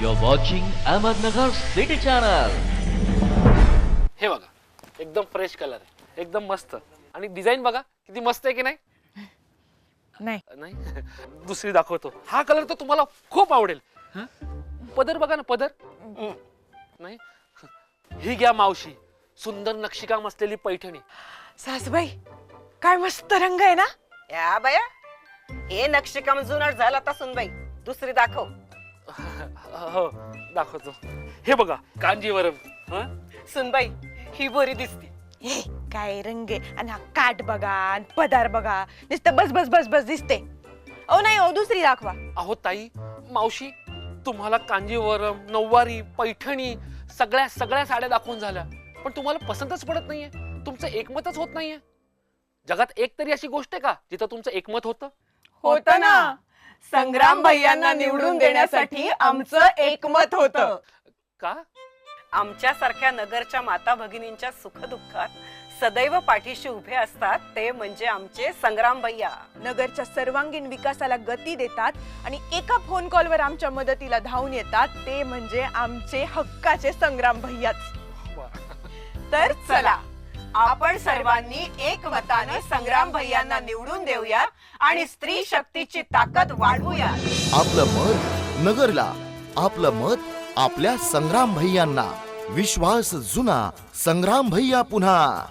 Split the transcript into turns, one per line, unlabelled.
You're watching Ahmednagar City Channel.
हे बघा एकदम फ्रेश कलर आहे एकदम मस्त. आणि डिझाईन बघा किती मस्त आहे की नाही?
नाही.
नाही? दुसरी दाखवतो. हा कलर तर तुम्हाला खूप आवडेल. हं? पदर बघा ना पदर. नाही? ही घ्या मावशी सुंदर नक्षीकाम असलेली पैठणी.
सासूबाई काय मस्त रंग आहे ना?
या बाया हे नक्षीकाम जुनाट झाला आता सुनबाई. दुसरी दाखव.
हो दाखवतो. हे बघा कांजीवरम. हं?
सुनबाई ही बरी दिसती.
हे काय रंग आहे? आणि हा काट बघा आणि पदार बघा. नुसतं बस बस बस बस दिसते. ओ नाही ओ दुसरी दाखवा.
अहो ताई मावशी तुम्हाला कांजीवरम नऊवारी पैठणी सगळ्या सगळ्या साड्या दाखवून झाल्या. पण तुम्हाला पसंतच पडत नाहीये. तुमचं एकमतच होत नाहीये. जगात एक तरी अशी गोष्ट आहे का जिथं तुमचं एकमत होतं?
होत ना. संग्राम भैयांना निवडून देण्यासाठी आमचं एकमत होत.
का?
आमच्यासारख्या नगरच्या माता भगिनींच्या सुखदुःखात सदैव पाठीशी उभे असतात ते म्हणजे आमचे संग्राम भैया.
नगरच्या सर्वांगीण विकासाला गती देतात आणि एका फोन कॉलवर आमच्या मदतीला धावून येतात ते म्हणजे आमचे हक्काचे संग्राम भैयाच. तर चला. आपण सर्वांनी एकमताने संग्राम भैयांना निवडून देऊया आणि स्त्री शक्तीची ताकद वाढवूया
आपलं मत नगरला आपलं मत आपल्या संग्राम भैयांना. विश्वास जुना संग्राम भैया पुन्हा.